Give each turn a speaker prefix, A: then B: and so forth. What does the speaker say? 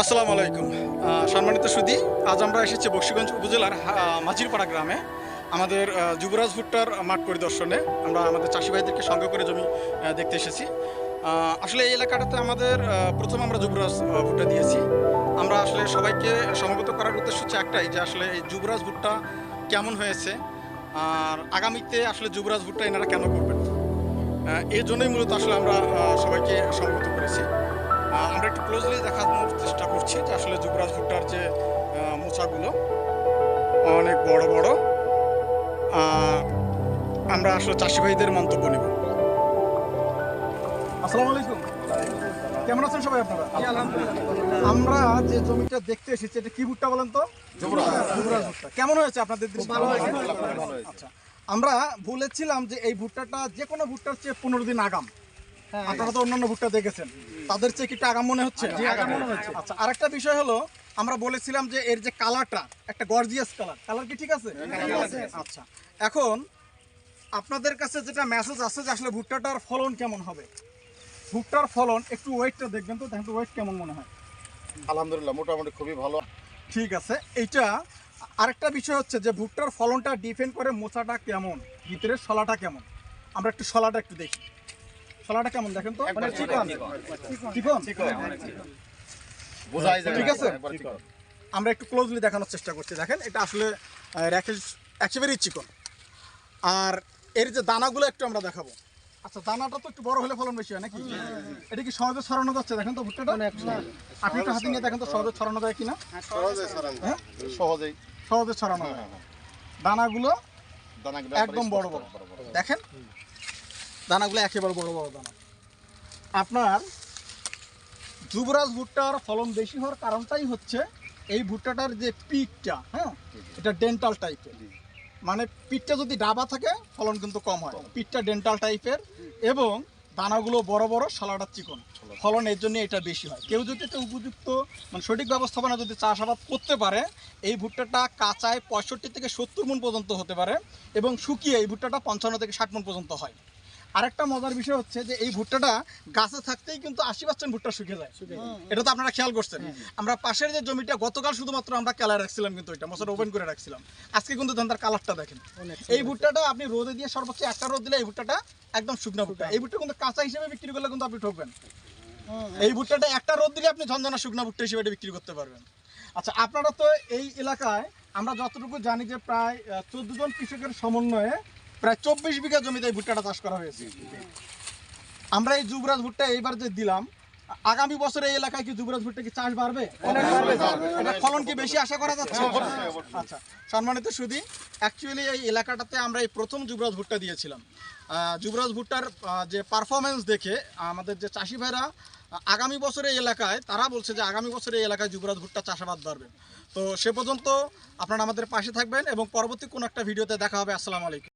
A: আসসালামু আলাইকুম। সম্মানিত সুদি আজ আমরা এসেছি বক্সিগঞ্জ উপজেলার মাঝিরপাড়া গ্রামে, আমাদের যুবরাজ ভুট্টার মাঠ পরিদর্শনে। আমরা আমাদের চাষি ভাইদেরকে সঙ্গে করে জমি দেখতে এসেছি। আসলে এই এলাকাটাতে আমাদের প্রথম আমরা যুবরাজ ভুট্টা দিয়েছি। আমরা আসলে সবাইকে সমবেত করার উদ্দেশ্য হচ্ছে একটাই যে আসলে এই যুবরাজ ভুট্টা কেমন হয়েছে, আর আগামীতে আসলে যুবরাজ ভুট্টা এনারা কেন করবেন। এর জন্যই মূলত আসলে আমরা সবাইকে সমবেত করেছি। আমরা একটু ক্লোজলি দেখানোর চেষ্টা করছি যে আসলে যুবরাজ ভুট্টার যে মোচাগুলো অনেক বড় বড়। আমরা আসলে চাষি ভাইদের মন্তব্য নেব। আসসালামু আলাইকুম। কেমন আছেন সবাই আপনারা? আমরা যে জমিটা দেখতে এসেছি এটা কি ভুট্টা বলেন তো? যুবরাজ ভুট্টা। কেমন হয়েছে আপনাদের আচ্ছা আমরা বলেছিলাম যে এই ভুট্টাটা যে কোনো ভুট্টার চেয়ে পনেরো দিন আগাম। আপনারা তো অন্যান্য ভুট্টা দেখেছেন। তাদের চেয়ে কি আগাম মনে হচ্ছে? মনে আচ্ছা আরেকটা বিষয় হলো আমরা বলেছিলাম যে এর যে কালারটা একটা গর্জিয়াস কালার কালার কি ঠিক আছে? আচ্ছা এখন আপনাদের কাছে যেটা মেসেজ আছে যে আসলে ভুট্টাটার ফলন কেমন হবে? ভুট্টার ফলন একটু ওয়েটটা দেখবেন তো দেখেন ওয়েট কেমন মনে হয়।
B: আলহামদুলিল্লাহ মোটামুটি খুবই ভালো।
A: ঠিক আছে এইটা আরেকটা বিষয় হচ্ছে যে ভুট্টার ফলনটা ডিপেন্ড করে মোচাটা কেমন ভিতরের শলাটা কেমন। আমরা একটু শলাটা একটু দেখি। শলাটা কেমন দেখেন তো? মানে চিকন। চিকন।
B: বোঝাই যায়
A: ঠিক আছে? আমরা একটু ক্লোজলি দেখানোর চেষ্টা করছি দেখেন। এটা আসলে র্যাকেজ একেবারেই চিকন। আর এর যে দানাগুলো একটু আমরা দেখাবো। আচ্ছা দানাটা তো একটু বড় হলে ফলন বেশি হয় নাকি? এটা কি সহজে ছড়ানো যাচ্ছে দেখেন তো ভুট্টাটা? আপনি একটু হাতে নিয়ে দেখেন তো সহজে ছড়ানো যায় কিনা?
B: সহজেই
A: হ্যাঁ? সহজে ছড়ানো
B: হ্যাঁ,
A: যায়।
B: হ্যাঁ, হ্যাঁ।
A: দানাগুলো
B: দানাগুলো
A: একদম বড় বড়। দেখেন? দানাগুলো একেবারে বড় বড় দানা। আপনার যুবরাজ ভুট্টার ফলন বেশি হওয়ার কারণটাই হচ্ছে এই ভুট্টাটার যে পিকটা হ্যাঁ এটা ডেন্টাল টাইপের মানে পিঠটা যদি ডাবা থাকে ফলন কিন্তু কম হয়। পিঠটা ডেন্টাল টাইপের এবং দানাগুলো বড় বড় সালাটা চিকন। ফলন এর জন্য এটা বেশি হয়। কেউ যদি একটা উপযুক্ত মানে সঠিক ব্যবস্থাপনা যদি চাষাবাদ করতে পারে এই ভুট্টাটা কাঁচায় পঁয়ষট্টি থেকে সত্তর মন পর্যন্ত হতে পারে এবং শুকিয়ে এই ভুট্টাটা পঞ্চান্ন থেকে ষাট মন পর্যন্ত হয়। আরেকটা মজার বিষয় হচ্ছে যে এই ভুট্টাটা গাছে থাকতেই কিন্তু আশি পার্সেন্ট ভুট্টা শুকিয়ে যায়। এটা তো আপনারা খেয়াল করছেন। আমরা পাশের যে জমিটা গতকাল শুধুমাত্র আমরা কালার রাখছিলাম কিন্তু এটা মশাটা ওপেন করে রাখছিলাম। আজকে কিন্তু ধান তার কালারটা দেখেন। এই ভুট্টাটা আপনি রোদে দিয়ে সর্বোচ্চ একটা রোদ দিলে এই ভুট্টাটা একদম শুকনো ভুট্টা। এই ভুট্টা কিন্তু কাঁচা হিসেবে বিক্রি করলে কিন্তু আপনি ঠকবেন। এই ভুট্টাটা একটা রোদ দিলে আপনি ঝঞ্ঝনা শুকনো ভুট্টা হিসেবে এটা বিক্রি করতে পারবেন। আচ্ছা আপনারা তো এই এলাকায় আমরা যতটুকু জানি যে প্রায় চোদ্দ জন কৃষকের সমন্বয়ে প্রায় চব্বিশ বিঘা জমিতে এই ভুট্টাটা চাষ করা হয়েছে। আমরা এই যুবরাজ ভুট্টা এইবার যে দিলাম আগামী বছরে এই এলাকায় কি যুবরাজ ভুট্টা কি চাষ বাড়বে? এটা ফলন কি বেশি আশা করা যাচ্ছে? আচ্ছা সম্মানিত সুদী অ্যাকচুয়ালি এই এলাকাটাতে আমরা এই প্রথম যুবরাজ ভুট্টা দিয়েছিলাম। যুবরাজ ভুট্টার যে পারফরমেন্স দেখে আমাদের যে চাষি ভাইরা আগামী বছরে এই এলাকায় তারা বলছে যে আগামী বছরে এই এলাকায় যুবরাজ ভুট্টা চাষাবাদ বাড়বে। তো সে পর্যন্ত আপনারা আমাদের পাশে থাকবেন এবং পরবর্তী কোনো একটা ভিডিওতে দেখা হবে। আসসালামু আলাইকুম।